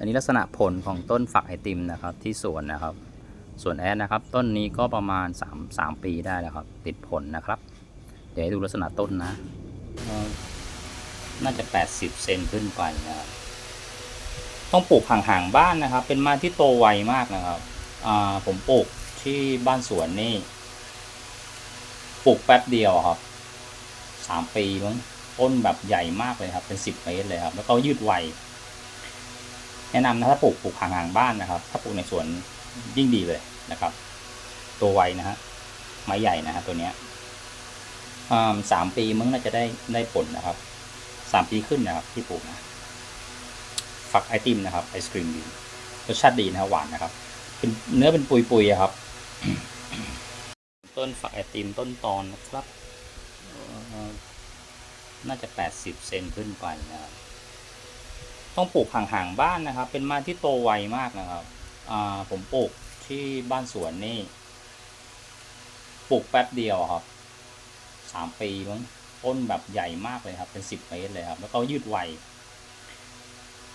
อันนี้ลักษณะผลของต้นฝักไอติมนะครับที่สวนนะครับ ส่วนแอดนะครับ ต้นนี้ก็ประมาณ 3 3 ปีได้แล้วครับ ติดผลนะครับ เดี๋ยวให้ดูลักษณะต้นนะ น่าจะ 80 เซนขึ้นไปนะครับ ต้องปลูกห่างๆบ้านนะครับ เป็นไม้ที่โตไวมากนะครับผมปลูกที่บ้านสวนนี่ ปลูกแป๊บเดียวครับสามปีมั้งต้นแบบใหญ่มากเลยครับ เป็นสิบเมตรเลยครับ แล้วก็ยืดไว แนะนำนะถ้าปลูกปลูกห่างๆบ้านนะครับ ถ้าปลูกในสวนยิ่งดีเลยนะครับ ตัวไวนะฮะไม้ใหญ่นะฮะตัวเนี้ยสามปีมึงน่าจะได้ได้ผลนะครับสามปีขึ้นนะครับ ที่ปลูกนะฝักไอติมนะครับไอศครีมดีรสชาติดีนะหวานนะครับ เป็นเนื้อเป็นปุยๆอะครับ ต้นฝักไอติมต้นตอนนะครับ น่าจะ80เซนขึ้นไปนะครับ ต้องปลูกห่างๆบ้านนะครับ เป็นไม้ที่โตไวมากนะครับผมปลูกที่บ้านสวนนี่ปลูกแป๊บเดียวครับสามปีมั้งต้นแบบใหญ่มากเลยครับ เป็นสิบเมตรเลยครับ แล้วก็ยืดไว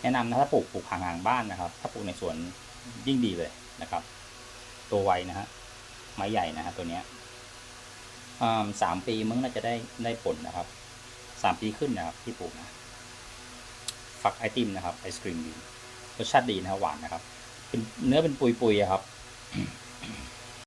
แนะนำนะถ้าปลูกปลูกห่างๆบ้านนะครับ ถ้าปลูกในสวนยิ่งดีเลยนะครับ ตัวไวนะฮะไม้ใหญ่นะฮะตัวเนี้ยสามปีมึงน่าจะได้ได้ผลนะครับสามปีขึ้นนะครับที่ปลูกนะักไอติมนะครับไอศครีมดีรสชาติดีนะครับหวานนะครับ เป็นเนื้อเป็นปุยๆครับ